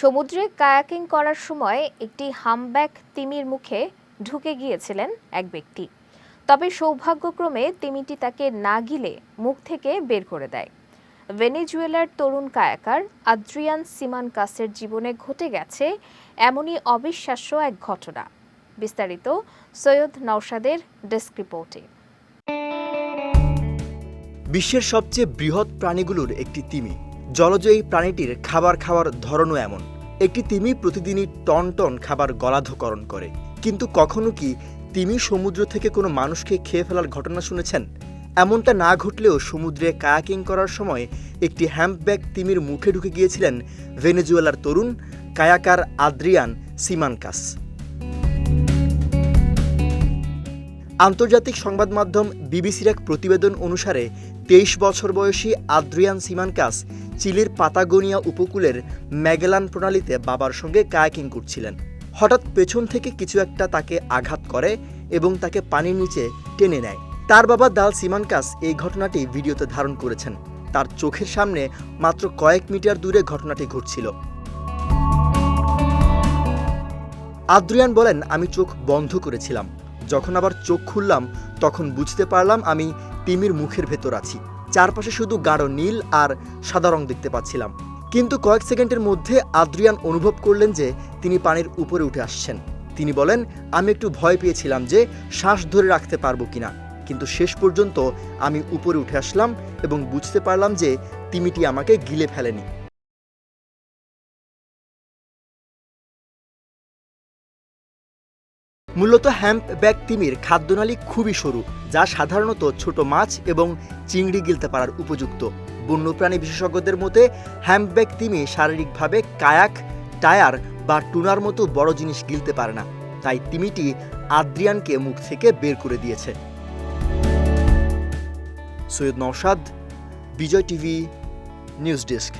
সমুদ্রে কায়াকিং করার সময় একটি হামব্যাক তিমির মুখে ঢুকে গিয়েছিলেন এক ব্যক্তি। তবে সৌভাগ্যক্রমে তিমিটি তাকে না গিলে মুখ থেকে বের করে দেয়। ভেনেজুয়েলার তরুণ কায়াকার আদ্রিয়ান সিমান কাসের জীবনে ঘটে গেছে এমনই অবিশ্বাস্য এক ঘটনা। বিস্তারিত সৈয়দ নওশাদের ডেস্ক রিপোর্টে। বিশ্বের সবচেয়ে বৃহৎ প্রাণীগুলোর একটি তিমি। জলজ এই প্রাণীটির খাবার খাওয়ার ধরনও এমন। একটি তিমি প্রতিদিনই টন টন খাবার গলাধকরণ করে। কিন্তু কখনো কি তিমি সমুদ্র থেকে কোনো মানুষকে খেয়ে ফেলার ঘটনা শুনেছেন? এমনটা না ঘটলেও সমুদ্রে কায়াকিং করার সময় একটি হ্যাম্পব্যাগ তিমির মুখে ঢুকে গিয়েছিলেন ভেনেজুয়েলার তরুণ কায়াকার আদ্রিয়ান সিমানকাস। আন্তর্জাতিক সংবাদ মাধ্যম বিবিসির এক প্রতিবেদন অনুসারে, তেইশ বছর বয়সী আদ্রিয়ান সিমানকাস চিলির পাতাগোনিয়া উপকূলের ম্যাগেলান প্রণালীতে বাবার সঙ্গে কায়াকিং করছিলেন। হঠাৎ পেছন থেকে কিছু একটা তাকে আঘাত করে এবং তাকে পানির নিচে টেনে নেয়। তার বাবা দাল সিমানকাস এই ঘটনাটি ভিডিওতে ধারণ করেছেন। তার চোখের সামনে মাত্র কয়েক মিটার দূরে ঘটনাটি ঘটছিল। আদ্রিয়ান বলেন, আমি চোখ বন্ধ করেছিলাম। যখন আবার চোখ খুললাম, তখন বুঝতে পারলাম আমি তিমির মুখের ভেতর আছি। চারপাশে শুধু গাঢ় নীল আর সাদা রং দেখতে পাচ্ছিলাম। কিন্তু কয়েক সেকেন্ডের মধ্যে আদ্রিয়ান অনুভব করলেন যে তিনি পানির উপরে উঠে আসছেন। তিনি বলেন, আমি একটু ভয় পেয়েছিলাম যে শ্বাস ধরে রাখতে পারব কিনা। কিন্তু শেষ পর্যন্ত আমি উপরে উঠে আসলাম এবং বুঝতে পারলাম যে তিমিটি আমাকে গিলে ফেলেনি। মূলত হ্যাম্প ব্যাগ তিমির খাদ্যনালী খুবই সরু, যা সাধারণত ছোট মাছ এবং চিংড়ি গিলতে পারার উপযুক্ত। বন্যপ্রাণী বিশেষজ্ঞদের মতে, হ্যাম্প ব্যাগ তিমি শারীরিকভাবে কায়াক, টায়ার বা টুনার মতো বড় জিনিস গিলতে পারে না, তাই তিমিটি আদ্রিয়ানকে মুখ থেকে বের করে দিয়েছে। Syed Naushad, Bijoy TV, news desk.